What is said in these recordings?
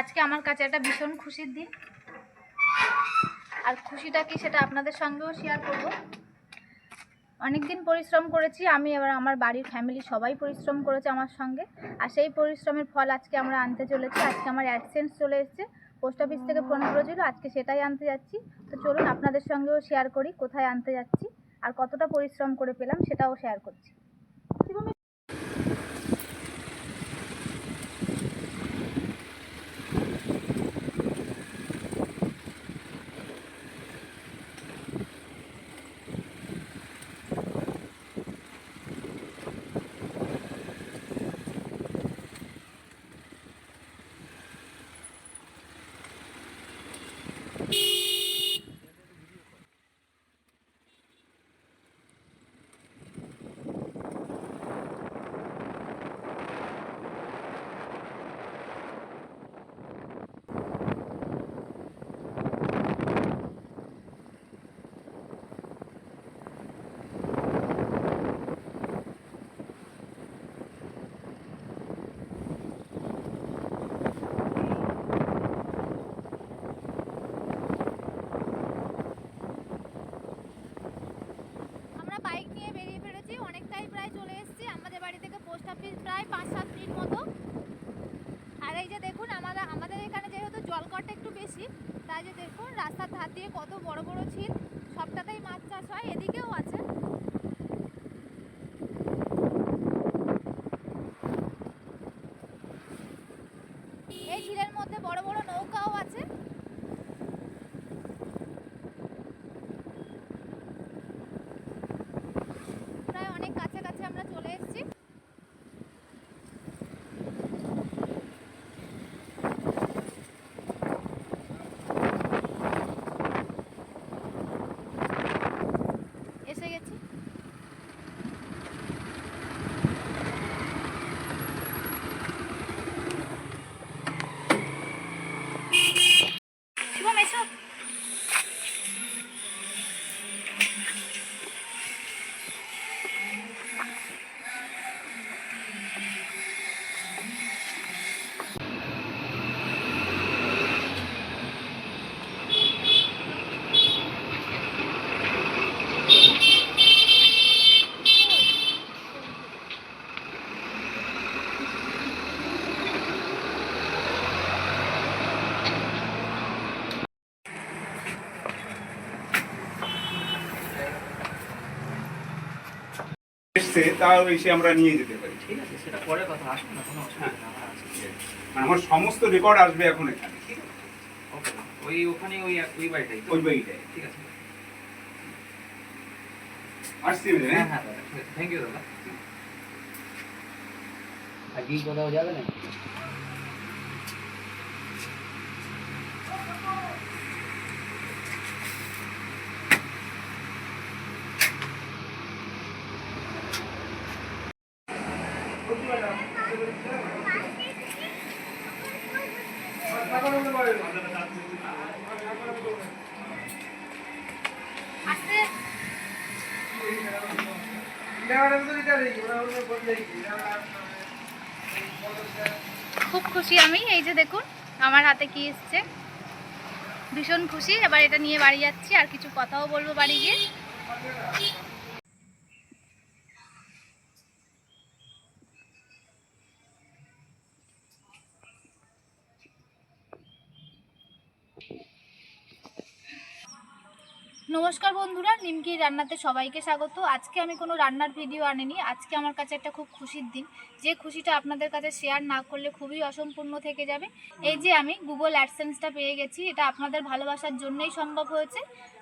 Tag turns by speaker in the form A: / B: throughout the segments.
A: আজকে আমার কাছে একটা ভীষণ খুশির দিন। আর খুশিটা কি সেটা আপনাদের সঙ্গেও শেয়ার করব। অনেকদিন পরিশ্রম করেছি, আমি এবার আমার বাড়ির ফ্যামিলি সবাই পরিশ্রম করেছে আমার সঙ্গে। আর সেই পরিশ্রমের ফল আজকে আমরা আনতে চলেছি। আজকে আমার অ্যাডসেন্স চলে এসেছে। পোস্ট অফিস থেকে ফোন করেছিল, আজকে সেটাই আনতে যাচ্ছি। তো চলুন আপনাদের সঙ্গেও শেয়ার করি, কোথায় আনতে যাচ্ছি, আর কতটা পরিশ্রম করে পেলাম সেটাও শেয়ার করছি আমরা বাইক নিয়ে বেরিয়ে ফেলেছি অনেকটাই প্রায় চলে এসেছি আমাদের বাড়ি প্রায় পাঁচ, সাত মিনিট মতো। আর এই যে দেখুন আমাদের আমাদের এখানে যেহেতু জলকরটা একটু বেশি, তাই যে দেখুন, রাস্তার ধার দিয়ে কত বড় বড় ঝিল, সবটাতেই মাছ চাষ হয়, এদিকেও আছে। এই ঝিলের মধ্যে বড় বড় নৌকাও আছে প্রায় অনেক কাছাকাছি আমরা চলে এসেছি এসে গেছি শুভম এসো
B: এসছে তাও এসে আমরা নিয়ে যেতে পারি
C: ঠিক আছে? সেটা পরে কথা আসুন না কোনো অসুবিধা নেই আমার আছে।
B: মানে আমার সমস্ত রেকর্ড আসবে এখন এখানে ঠিক আছে?
C: ওকে ওই ওখানে ওই ওই বাড়িটাই
B: ওই বইটাই
C: ঠিক আছে।
B: আসছি
C: হ্যাঁ?
B: হ্যাঁ
C: থ্যাংক ইউ দাদা।
D: আর কি কোথাও যাবে না
A: আসতে খুব খুশি আমি, এই যে দেখুন, আমার হাতে কি এসছে। ভীষণ খুশি, এবার এটা নিয়ে বাড়ি যাচ্ছি, আর কিছু কথাও বলব বাড়ি গিয়ে। নমস্কার বন্ধুরা, নিমকি রান্নাতে সবাইকে স্বাগত। আজকে আমি কোনো রান্নার ভিডিও আনিনি, আজকে আমার কাছে একটা খুব খুশির দিন। যে খুশিটা আপনাদের কাছে শেয়ার না করলে খুবই অসম্পূর্ণ থেকে যাবে। এই যে আমি গুগল অ্যাডসেন্সটা পেয়ে গেছি, এটা আপনাদের ভালোবাসার জন্যই সম্ভব হয়েছে।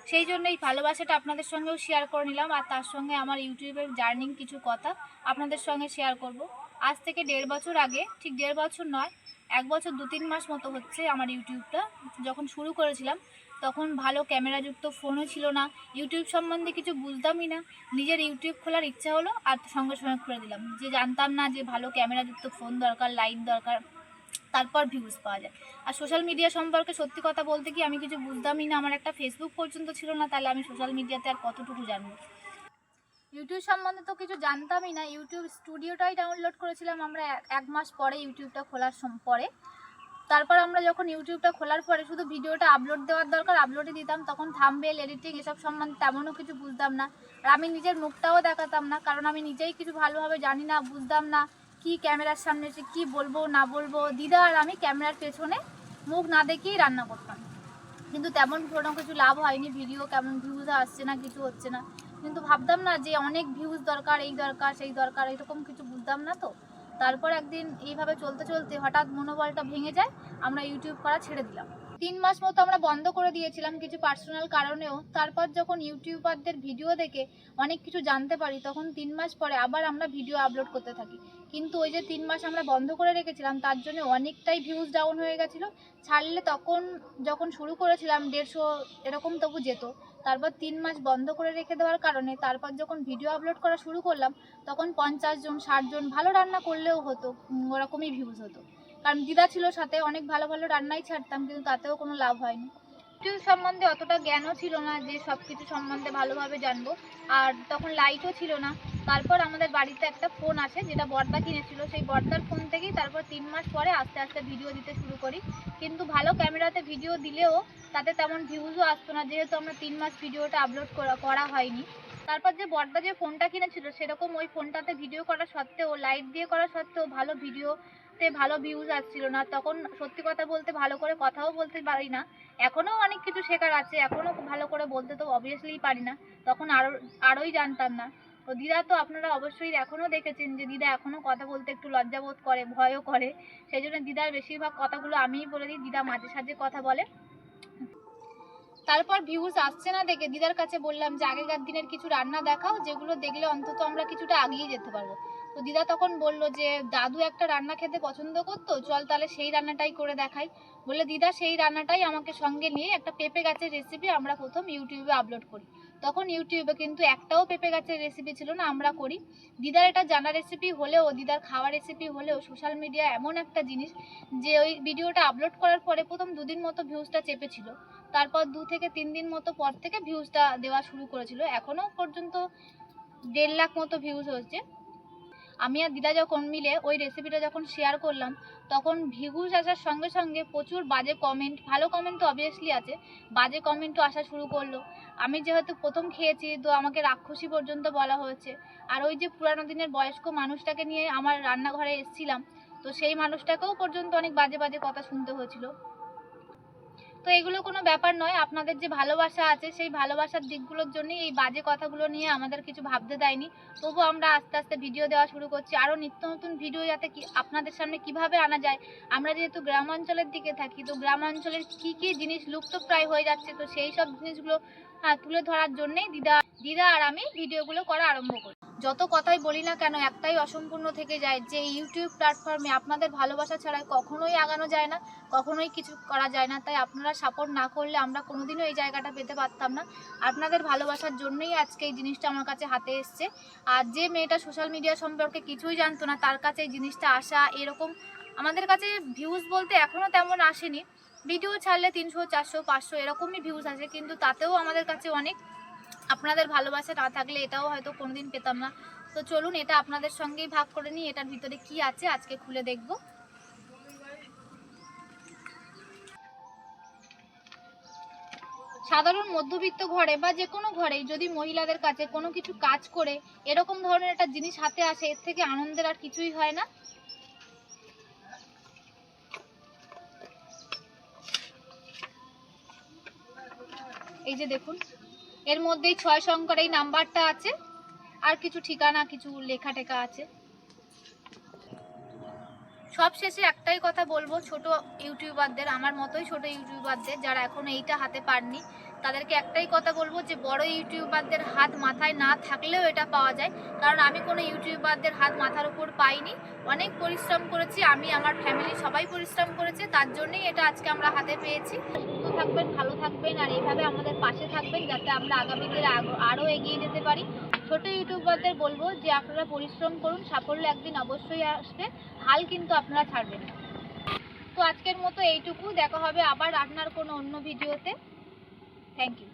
A: সেই জন্য এই ভালোবাসাটা আপনাদের সঙ্গেও শেয়ার করে নিলাম, আর তার সঙ্গে আমার ইউটিউবের জার্নিং কিছু কথা আপনাদের সঙ্গে শেয়ার করব। আজ থেকে দেড় বছর আগে, ঠিক দেড় বছর নয়, এক বছর দু তিন মাস মতো হচ্ছে আমার ইউটিউবটা যখন শুরু করেছিলাম তখন ভালো ক্যামেরাযুক্ত ফোনও ছিল না। ইউটিউব সম্বন্ধে কিছু বুঝতামই না। নিজের ইউটিউব খোলার ইচ্ছা হলো আর সঙ্গে সঙ্গে খুলে দিলাম। যে জানতাম না যে ভালো ক্যামেরাযুক্ত ফোন দরকার, লাইট দরকার, তারপর ভিউজ পাওয়া যায়। আর সোশ্যাল মিডিয়া সম্পর্কে সত্যি কথা বলতে কি আমি কিছু বুঝতামই না। আমার একটা ফেসবুক পর্যন্ত ছিল না, তাহলে আমি সোশ্যাল মিডিয়াতে আর কতটুকু জানব? ইউটিউব সম্বন্ধে তো কিছু জানতামই না। ইউটিউব স্টুডিওটাই ডাউনলোড করেছিলাম আমরা এক- মাস পরে ইউটিউবটা খোলার পরে। তারপর আমরা যখন ইউটিউবটা খোলার পরে শুধু ভিডিওটা আপলোড দেওয়ার দরকার আপলোডে দিতাম, তখন থামবেল এডিটিং এসব সম্বন্ধে তেমনও কিছু বুঝতাম না। আর আমি নিজের মুখটাও দেখাতাম না, কারণ আমি নিজেই কিছু ভালোভাবে জানি না, বুঝতাম না কি ক্যামেরার সামনে এসে কী বলব, না বলব। দিদা আর আমি ক্যামেরার পেছনে মুখ না দেখেই রান্না করতাম। কিন্তু তেমন কোনো কিছু লাভ হয়নি, ভিডিও কেমন ভিউজ আসছে না, কিছু হচ্ছে না। কিন্তু ভাবতাম না যে অনেক ভিউজ দরকার, এই দরকার, সেই দরকার, এরকম কিছু বুঝতাম না তো। তারপর একদিন এইভাবে চলতে চলতে হঠাৎ মনোবলটা ভেঙে যায় আমরা ইউটিউব করা ছেড়ে দিলাম। তিন মাস মতো আমরা বন্ধ করে দিয়েছিলাম কিছু পার্সোনাল কারণেও। তারপর যখন ইউটিউবারদের ভিডিও দেখে অনেক কিছু জানতে পারি, তখন তিন মাস পরে আবার আমরা ভিডিও আপলোড করতে থাকি। কিন্তু ওই যে তিন মাস আমরা বন্ধ করে রেখেছিলাম, তার জন্য অনেকটাই ভিউজ ডাউন হয়ে গেছিল। ছাড়লে তখন যখন শুরু করেছিলাম, দেড়শো এরকম তবু যেত। তারপর তিন মাস বন্ধ করে রেখে দেওয়ার কারণে, তারপর যখন ভিডিও আপলোড করা শুরু করলাম, তখন পঞ্চাশ জন, ষাট জন ভালো রান্না করলেও হতো ওরকমই ভিউজ হতো। কারণ দিদা ছিল সাথে, অনেক ভালো ভালো রান্নাই ছাড়তাম, কিন্তু তাতেও কোনো লাভ হয়নি। ইউটিউব সম্বন্ধে অতটা জ্ঞানও ছিল না যে সব কিছু সম্বন্ধে ভালোভাবে জানব। আর তখন লাইটও ছিল না। তারপর আমাদের বাড়িতে একটা ফোন আছে যেটা বর্দা কিনেছিল। সেই বর্দার ফোন থেকেই তারপর তিন মাস পরে আস্তে আস্তে ভিডিও দিতে শুরু করি। কিন্তু ভালো ক্যামেরাতে ভিডিও দিলেও তাতে তেমন ভিউজও আসতো না, যেহেতু আমরা তিন মাস ভিডিওটা আপলোড করা হয়নি। তারপর যে বর্দা যে ফোনটা কিনেছিল, সেরকম ওই ফোনটাতে ভিডিও করা সত্ত্বেও লাইট দিয়ে করা সত্ত্বেও ভালো ভিডিওতে ভালো ভিউজ আসছিল না। তখন সত্যি কথা বলতে ভালো করে কথাও বলতে পারি না। এখনও অনেক কিছু শেখার আছে। এখনও ভালো করে বলতে তো অবভিয়াসলি পারি না। তখন আরও আরোই জানতাম না। তো দিদা তো আপনারা অবশ্যই এখনও দেখেছেন যে দিদা এখনও কথা বলতে একটু লজ্জাবোধ করে, ভয়ও করে। সেই জন্য দিদার বেশিরভাগ কথাগুলো আমিই বলে দিই। দিদা মাঝে সাঝে কথা বলে। তারপর ভিউজ আসছে না দেখে দিদার কাছে বললাম যে, আগেকার দিনের কিছু রান্না দেখাও, যেগুলো দেখলে অন্তত আমরা কিছুটা আগিয়ে যেতে পারব। তো দিদা তখন বলল যে, দাদু একটা রান্না খেতে পছন্দ করতো, চল তাহলে সেই রান্নাটাই করে দেখাই। বলে দিদা, সেই রান্নাটাই আমাকে সঙ্গে নিয়ে একটা পেঁপে গাছের রেসিপি আমরা প্রথম ইউটিউবে আপলোড করি। তখন ইউটিউবে কিন্তু একটাও পেঁপে গাছের রেসিপি ছিল না, আমরা করি। দিদার এটা জানা রেসিপি হলেও, দিদার খাওয়া রেসিপি হলেও সোশ্যাল মিডিয়া এমন একটা জিনিস যে, ওই ভিডিওটা আপলোড করার পরে প্রথম দুদিন মতো ভিউজটা চেপেছিল। তারপর দু থেকে তিন দিন মতো পর থেকে ভিউজটা দেওয়া শুরু করেছিল। এখনও পর্যন্ত দেড় লাখ মতো ভিউজ হচ্ছে আমি আর দিদা যখন মিলে ওই রেসিপিটা যখন শেয়ার করলাম, তখন ভিউজ আসার সঙ্গে সঙ্গে প্রচুর বাজে কমেন্ট ভালো কমেন্ট তো অবভিয়াসলি আছে, বাজে কমেন্টও আসা শুরু করল। আমি যেহেতু প্রথম খেয়েছি, তো আমাকে রাক্ষসী পর্যন্ত বলা হয়েছে। আর ওই যে পুরানো দিনের বয়স্ক মানুষটাকে নিয়ে আমার রান্নাঘরে এসেছিলাম, তো সেই মানুষটাকেও পর্যন্ত অনেক বাজে বাজে কথা শুনতে হয়েছিল। তো এগুলো কোনো ব্যাপার নয়। আপনাদের যে ভালোবাসা আছে, সেই ভালোবাসার দিকগুলোর জন্যই এই বাজে কথাগুলো নিয়ে আমাদের কিছু ভাবতে দেয়নি। তবু আমরা আস্তে আস্তে ভিডিও দেওয়া শুরু করছি। আরও নিত্য নতুন ভিডিও যাতে কি আপনাদের সামনে কীভাবে আনা যায়, আমরা যেহেতু গ্রাম অঞ্চলের দিকে থাকি, তো গ্রাম অঞ্চলের কী কী জিনিস লুপ্ত প্রায় হয়ে যাচ্ছে, তো সেই সব জিনিসগুলো তুলে ধরার জন্যেই দিদা দিদা আর আমি ভিডিওগুলো করা আরম্ভ করি। যত কথাই বলি না কেন, একটাই অসম্পূর্ণ থেকে যায় যে ইউটিউব প্ল্যাটফর্মে আপনাদের ভালোবাসা ছাড়া কখনোই আগানো যায় না, কখনোই কিছু করা যায় না। তাই আপনারা সাপোর্ট না করলে আমরা কোনোদিনও এই জায়গাটা পেতে পারতাম না। আপনাদের ভালোবাসার জন্যই আজকে এই জিনিসটা আমার কাছে হাতে এসছে। আর যে মেয়েটা সোশ্যাল মিডিয়া সম্পর্কে কিছুই জানতো না, তার কাছে এই জিনিসটা আসা এরকম আমাদের কাছে ভিউজ বলতে এখনও তেমন আসেনি। ভিডিও ছাড়লে তিনশো, চারশো, পাঁচশো এরকমই ভিউজ আসে, কিন্তু তাতেও আমাদের কাছে অনেক আপনাদের ভালোবাসা না থাকলে এটাও হয়তো কোনোদিন পেতাম না। তো চলুন এটা আপনাদের সঙ্গেই ভাগ করে নিই, এটার ভিতরে কি আছে আজকে খুলে দেখব। সাধারণ মধ্যবিত্ত ঘরে বা যে কোনো ঘরেই যদি মহিলাদের কাছে কোনো কিছু কাজ করে, এরকম ধরনের একটা জিনিস হাতে আসে, এর থেকে আনন্দের আর কিছুই হয় না। এই যে দেখুন এর মধ্যেই ছয় সংখ্যার এই নাম্বারটা আছে, আর কিছু ঠিকানা, কিছু লেখা টেখা আছে। সব শেষে একটাই কথা বলব, ছোট ইউটিউবারদের, আমার মতোই ছোট ইউটিউবারদের, যারা এখন এইটা হাতে পাননি, তাদেরকে একটাই কথা বলব যে, বড় ইউটিউবারদের হাত মাথায় না থাকলেও এটা পাওয়া যায়। কারণ আমি কোনো ইউটিউবারদের হাত মাথার উপর পাইনি। অনেক পরিশ্রম করেছি, আমি, আমার ফ্যামিলি সবাই পরিশ্রম করেছে, তার জন্যই এটা আজকে আমরা হাতে পেয়েছি। থাকবেন, ভালো থাকবেন আর এইভাবে আমাদের পাশে থাকবেন যাতে আমরা আগামী দিনে আরো- আরও এগিয়ে যেতে পারি। ছোট ইউটিউবারদের বলব যে আপনারা পরিশ্রম করুন, সাফল্য একদিন অবশ্যই আসবে, হাল কিন্তু আপনারা ছাড়বেন না। তো আজকের মতো এইটুকু, দেখা হবে আবার আপনার কোনো অন্য ভিডিওতে। Thank you